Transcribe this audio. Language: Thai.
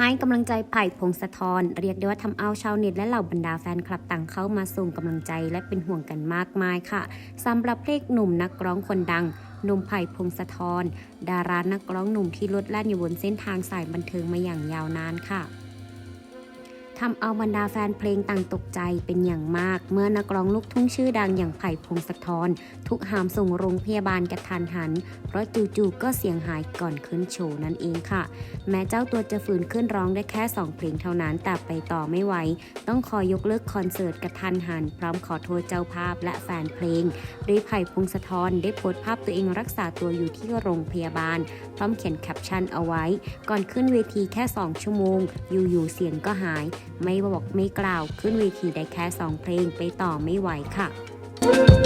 ให้กำลังใจไผ่พงศธรเรียกได้ว่าทำเอาชาวเน็ตและเหล่าบรรดาแฟนคลับต่างเข้ามาส่งกำลังใจและเป็นห่วงกันมากมายค่ะสำหรับเพลงหนุ่มนักร้องคนดังหนุ่มไผ่พงศธรดารานักร้องหนุ่มที่ลดแล่นอยู่บนเส้นทางสายบันเทิงมาอย่างยาวนานค่ะ ทำเอาบรรดาแฟนเพลงต่างตกใจเป็นอย่างมาก เมื่อนักร้องลูกทุ่งชื่อดังอย่างไผ่พงศธรถูกหามส่งโรงพยาบาลกระทันหัน เพราะจู่ๆก็เสียงหายก่อนขึ้นโชว์นั่นเองค่ะ แม้เจ้าตัวจะฝืนขึ้นร้องได้แค่ 2 เพลงเท่านั้นแต่ไปต่อไม่ไหว ต้องขอยกเลิกคอนเสิร์ตกระทันหัน พร้อมขอโทษเจ้าภาพและแฟนเพลง โดยไผ่พงศธรได้โพสต์ภาพตัวเองรักษาตัวอยู่ที่โรงพยาบาล พร้อมเขียนแคปชั่นเอาไว้ ก่อนขึ้นเวทีแค่ 2 ชั่วโมง อยู่ๆเสียงก็หายไม่บอกไม่กล่าวขึ้นเวทีได้แค่ 2 เพลงไปต่อไม่ไหวค่ะ